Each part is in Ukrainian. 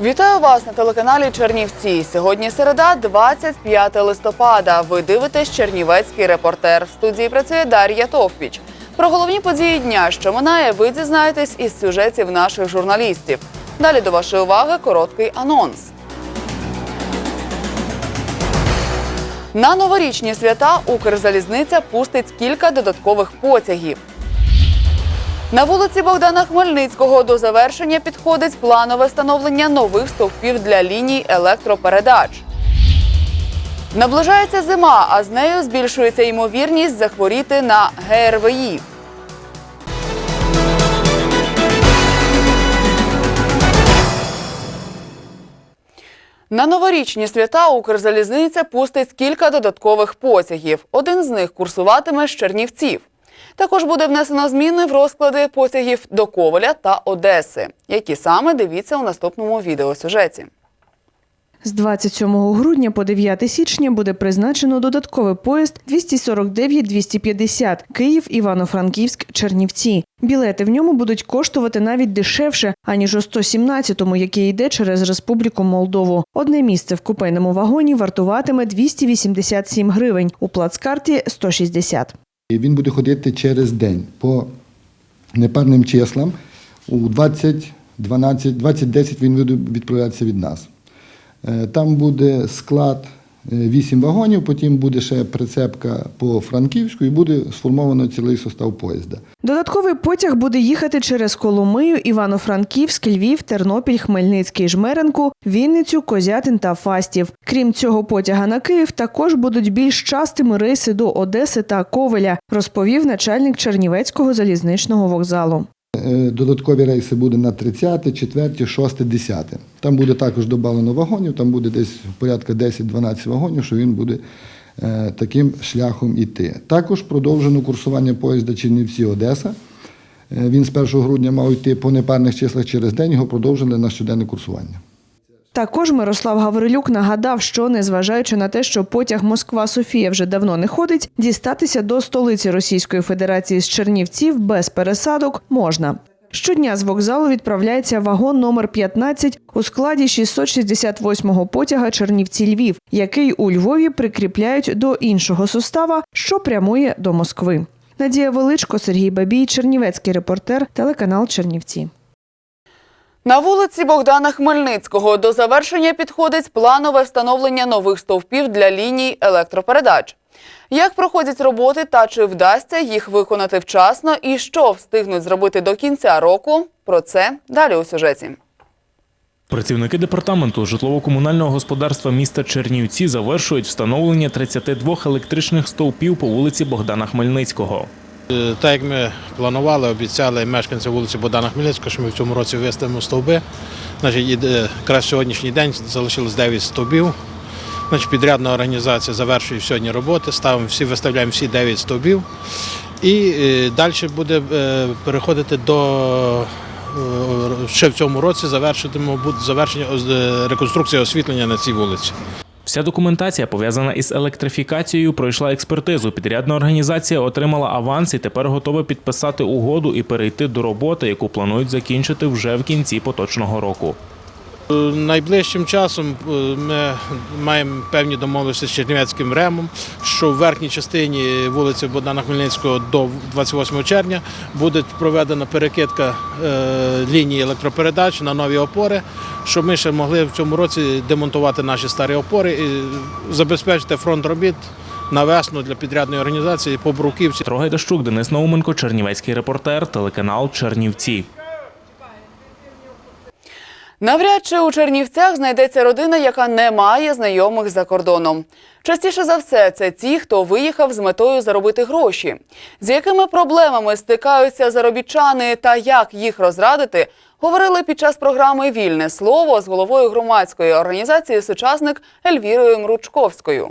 Вітаю вас на телеканалі Чернівці. Сьогодні середа, 25 листопада. Ви дивитесь Чернівецький репортер. В студії працює Дар'я Товпіч. Про головні події дня, що минає, ви дізнаєтесь із сюжетів наших журналістів. Далі до вашої уваги короткий анонс. На новорічні свята Укрзалізниця пустить кілька додаткових потягів. На вулиці Богдана Хмельницького до завершення підходить планове встановлення нових стовпів для ліній електропередач. Наближається зима, а з нею збільшується ймовірність захворіти на ГРВІ. На новорічні свята Укрзалізниця пустить кілька додаткових потягів. Один з них курсуватиме з Чернівців. Також буде внесено зміни в розклади потягів до Коваля та Одеси. Які саме дивіться у наступному відеосюжеті. З 27 грудня по 9 січня буде призначено додатковий поїзд 249-250 Київ, Івано-Франківськ, Чернівці. Білети в ньому будуть коштувати навіть дешевше, аніж у 117-му, який йде через Республіку Молдову. Одне місце в купейному вагоні вартуватиме 287 гривень, у плацкарті – 160. І Він буде ходити через день по непарним числам. У 20, 12, 2010 він буде відправлятися від нас. Е, Там буде склад 8 вагонів, потім буде ще прицепка по Франківську і буде сформовано цілий состав поїзда. Додатковий потяг буде їхати через Коломию, Івано-Франківськ, Львів, Тернопіль, Хмельницький, Жмеренку, Вінницю, Козятин та Фастів. Крім цього потяга на Київ також будуть більш частими рейси до Одеси та Ковеля, розповів начальник Чернівецького залізничного вокзалу. Е, Додаткові рейси буде на 30, 4, 6, 10. Там буде також добавлено вагонів, там буде десь порядка 10-12 вагонів, що він буде е, таким шляхом іти. Також продовжено курсування поїзда Чернівці-Одеса. Е, Він з 1 грудня мав йти по непарних числах через день, його продовжили на щоденне курсування. Також Мирослав Гаврилюк нагадав, що незважаючи на те, що потяг Москва-Софія вже давно не ходить, дістатися до столиці Російської Федерації з Чернівців без пересадок можна. Щодня з вокзалу відправляється вагон номер 15 у складі 668-го потяга Чернівці-Львів, який у Львові прикріпляють до іншого состава, що прямує до Москви. Надія Величко, Сергій Бабій, Чернівецький репортер, телеканал Чернівці. На вулиці Богдана Хмельницького до завершення підходить планове встановлення нових стовпів для ліній електропередач. Як проходять роботи та чи вдасться їх виконати вчасно і що встигнуть зробити до кінця року? Про це далі у сюжеті. Працівники департаменту житлово-комунального господарства міста Чернівці завершують встановлення 32 електричних стовпів по вулиці Богдана Хмельницького. Е, Так як ми планували, обіцяли мешканцям вулиці Богдана Хмельницького, що ми в цьому році виставимо стовби. Значить, е, якраз сьогоднішній день залишилось 9 стовбів. Значить, підрядна організація завершує сьогодні роботи, ставимо всі, виставляємо всі 9 стовбів. І е, далі буде переходити до ще в цьому році завершитимо завершення реконструкція освітлення на цій вулиці. Вся документація, пов'язана із електрифікацією, пройшла експертизу. Підрядна організація отримала аванс і тепер готова підписати угоду і перейти до роботи, яку планують закінчити вже в кінці поточного року. Е, Найближчим часом е, ми маємо певні домовленості з Чернівецьким ремом, що в верхній частині вулиці Богдана Хмельницького до 28 червня буде проведена перекидка е, лінії електропередач на нові опори, щоб ми ще могли в цьому році демонтувати наші старі опори і забезпечити фронт робіт на весну для підрядної організації по Бруківці. Трогай Дащук, Денис Науменко, Чернівецький репортер, телеканал Чернівці. Навряд чи у Чернівцях знайдеться родина, яка не має знайомих за кордоном. Частіше за все, це ті, хто виїхав з метою заробити гроші. З якими проблемами стикаються заробітчани та як їх розрадити, говорили під час програми Вільне слово з головою громадської організації Сучасник Ельвірою Мручковською.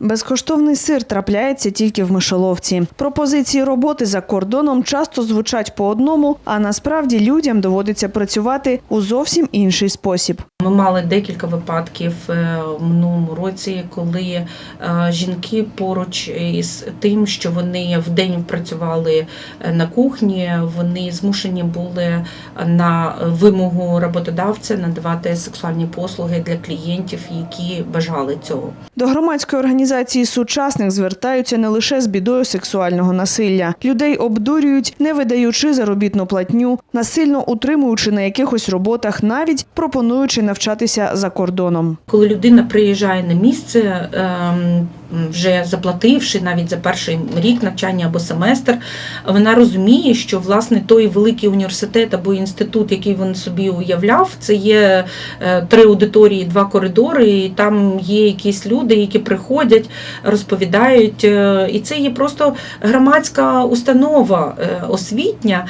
Безкоштовний сир трапляється тільки в мишоловці. Пропозиції роботи за кордоном часто звучать по одному, а насправді людям доводиться працювати у зовсім інший спосіб. Ми мали декілька випадків е, в минулому році, коли е, жінки поруч із тим, що вони вдень працювали е, на кухні, вони змушені були на вимогу роботодавця надавати сексуальні послуги для клієнтів, які бажали цього. До громадської організації сучасник звертаються не лише з бідою сексуального насилля. Людей обдурюють, не видаючи заробітну платню, насильно утримуючи на якихось роботах, навіть пропонуючи навчатися за кордоном. Коли людина приїжджає на місце, ем, вже заплативши навіть за перший рік навчання або семестр, вона розуміє, що власне той великий університет або інститут, який він собі уявляв, це є е, три аудиторії, два коридори, і там є якісь люди, які приходять, розповідають. е, І це є просто громадська установа е, освітня,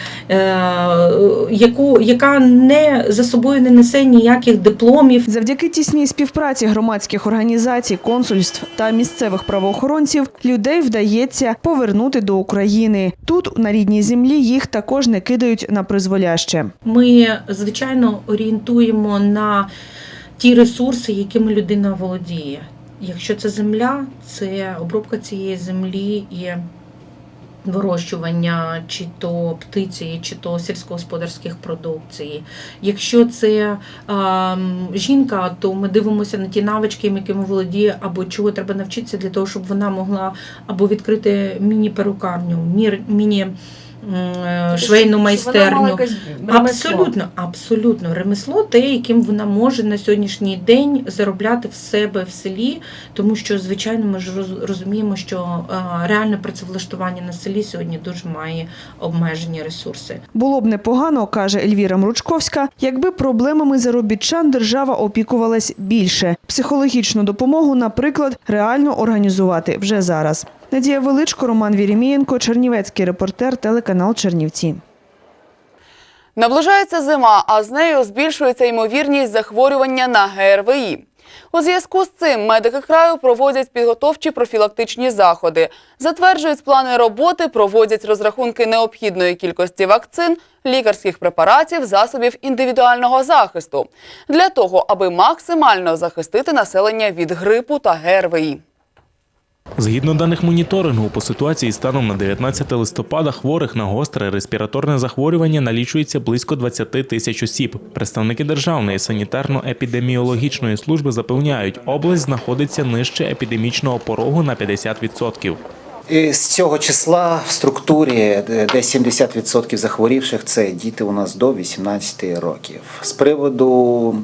яку, яка не за собою не несе ніяких дипломів. Завдяки тісній співпраці громадських організацій, консульств та місцевих правоохоронців людей вдається повернути до України. Тут на рідній землі їх також не кидають на призволяще. Ми звичайно орієнтуємо на ті ресурси, якими людина володіє. Якщо це земля, це обробка цієї землі і вирощування чи то птиці, чи то сільськогосподарських продукцій. Якщо це ем, жінка, то ми дивимося на ті навички, якими володіє, або чого треба навчитися для того, щоб вона могла або відкрити міні-перукарню, міні. Е, Швейну майстерню. Абсолютно, абсолютно. Ремесло те, яким вона може на сьогоднішній день заробляти в себе в селі, тому що, звичайно, ми ж роз- розуміємо, що е, реальне працевлаштування на селі сьогодні дуже має обмежені ресурси. Було б непогано, каже Ельвіра Мручковська, якби проблемами заробітчан держава опікувалась більше. Психологічну допомогу, наприклад, реально організувати вже зараз. Надія Величко, Роман Вірімієнко, Чернівецький репортер, телеканал Чернівці. Наближається зима, а з нею збільшується ймовірність захворювання на ГРВІ. У зв'язку з цим медики краю проводять підготовчі профілактичні заходи, затверджують плани роботи, проводять розрахунки необхідної кількості вакцин, лікарських препаратів, засобів індивідуального захисту для того, аби максимально захистити населення від грипу та ГРВІ. Згідно даних моніторингу, по ситуації станом на 19 листопада хворих на гостре респіраторне захворювання налічується близько 20 тисяч осіб. Представники Державної санітарно-епідеміологічної служби запевняють, область знаходиться нижче епідемічного порогу на 50%. І з цього числа в структурі е, десь 70% захворівших це діти у нас до 18 років. З приводу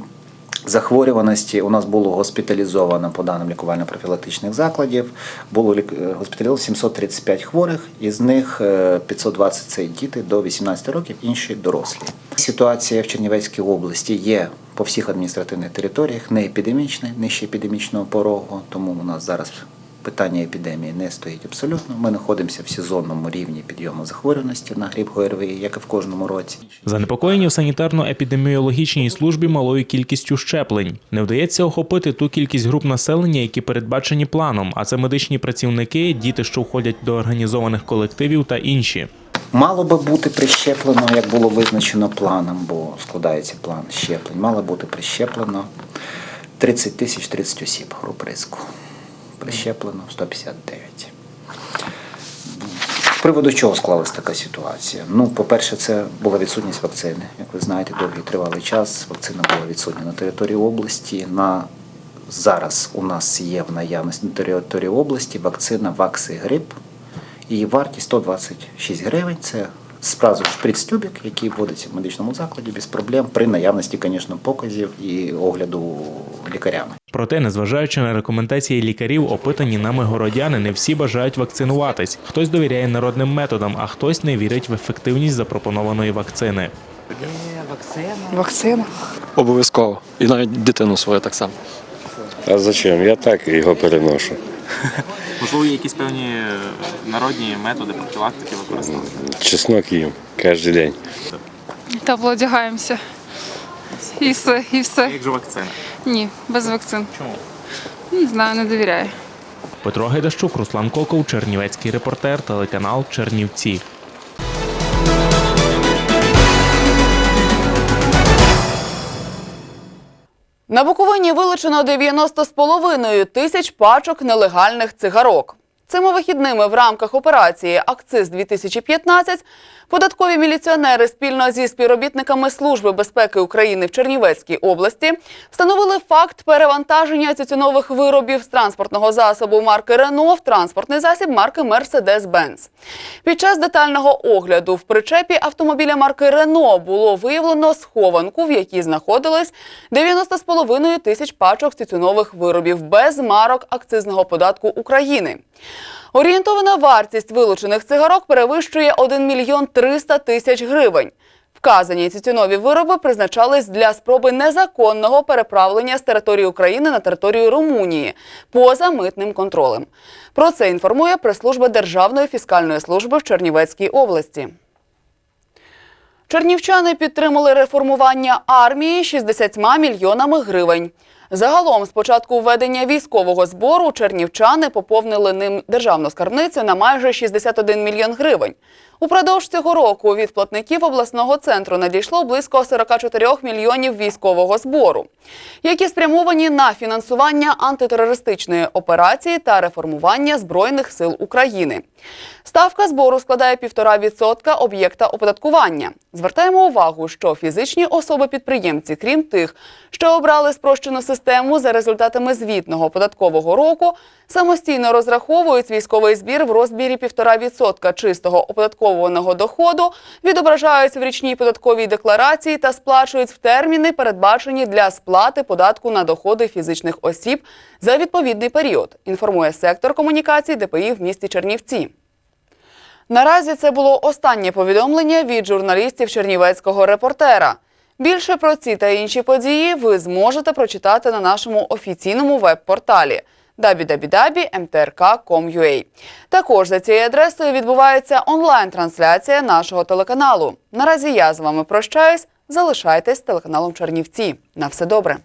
захворюваності у нас було госпіталізовано по даним лікувально-профілактичних закладів. Було е, госпіталізовано 735 хворих, із них е, 520 це діти до 18 років, інші дорослі. Ситуація в Чернівецькій області є по всіх адміністративних територіях, не епідемічна, нижче епідемічного порогу, тому у нас зараз питання епідемії не стоїть абсолютно. Ми знаходимося в сезонному рівні підйому захворюваності на грип ГРВІ, як і в кожному році. Занепокоєні в санітарно-епідеміологічній службі малою кількістю щеплень. Не вдається охопити ту кількість груп населення, які передбачені планом, а це медичні працівники, діти, що входять до організованих колективів та інші. Мало би бути прищеплено, як було визначено планом, бо складається план щеплень. Мало бути прищеплено 30 тисяч 30 осіб груп ризику. Прищеплено 159. З приводу чого склалась така ситуація? Ну, по-перше, це була відсутність вакцини. Як ви знаєте, довгий тривалий час вакцина була відсутня на території області. На зараз у нас є в наявності на території області вакцина Вакси Грип. Її вартість 126 гривень. Це сразу шприц-тюбик, який вводиться в медичному закладі без проблем при наявності, звісно, показів і огляду лікарями. Проте, незважаючи на рекомендації лікарів, опитані нами городяни не всі бажають вакцинуватись. Хтось довіряє народним методам, а хтось не вірить в ефективність запропонованої вакцини. Вакцина. Вакцина. Обов'язково. І навіть дитину свою так само. А зачем? Я так його переношу. Можливо, якісь певні народні методи профілактики використовують. Чеснок їм кожен день. Тепло одягаємося. І все, і все. Як же вакцина? Ні, без вакцин. Чому? Не знаю, не довіряю. Петро Гайдащук, Руслан Коков, Чернівецький репортер, телеканал Чернівці. На Буковині вилучено 90 з половиною тисяч пачок нелегальних цигарок. Цими вихідними в рамках операції Акциз 2015 податкові міліціонери спільно зі співробітниками Служби безпеки України в Чернівецькій області встановили факт перевантаження тютюнових виробів з транспортного засобу марки Рено в транспортний засіб марки Mercedes-Benz. Під час детального огляду в причепі автомобіля марки Рено було виявлено схованку, в якій знаходились 90,5 тисяч пачок тютюнових виробів без марок акцизного податку України. Орієнтована вартість вилучених цигарок перевищує 1 мільйон 300 тисяч гривень. Вказані тютюнові вироби призначались для спроби незаконного переправлення з території України на територію Румунії поза митним контролем. Про це інформує прес-служба Державної фіскальної служби в Чернівецькій області. Чернівчани підтримали реформування армії 60 мільйонами гривень. Загалом, з початку введення військового збору, чернівчани поповнили ним державну скарбницю на майже 61 мільйон гривень. Упродовж цього року від платників обласного центру надійшло близько 44 мільйонів військового збору, які спрямовані на фінансування антитерористичної операції та реформування Збройних сил України. Ставка збору складає 1,5% об'єкта оподаткування. Звертаємо увагу, що фізичні особи-підприємці, крім тих, що обрали спрощену систему за результатами звітного податкового року, самостійно розраховують військовий збір в розмірі 1,5% чистого оподаткованого доходу, відображаються в річній податковій декларації та сплачують в терміни, передбачені для сплати податку на доходи фізичних осіб за відповідний період. Інформує сектор комунікацій ДПІ в місті Чернівці. Наразі це було останнє повідомлення від журналістів Чернівецького репортера. Більше про ці та інші події ви зможете прочитати на нашому офіційному веб-порталі www.mtrk.com.ua. Також за цією адресою відбувається онлайн-трансляція нашого телеканалу. Наразі я з вами прощаюсь. Залишайтесь телеканалом Чернівці. На все добре.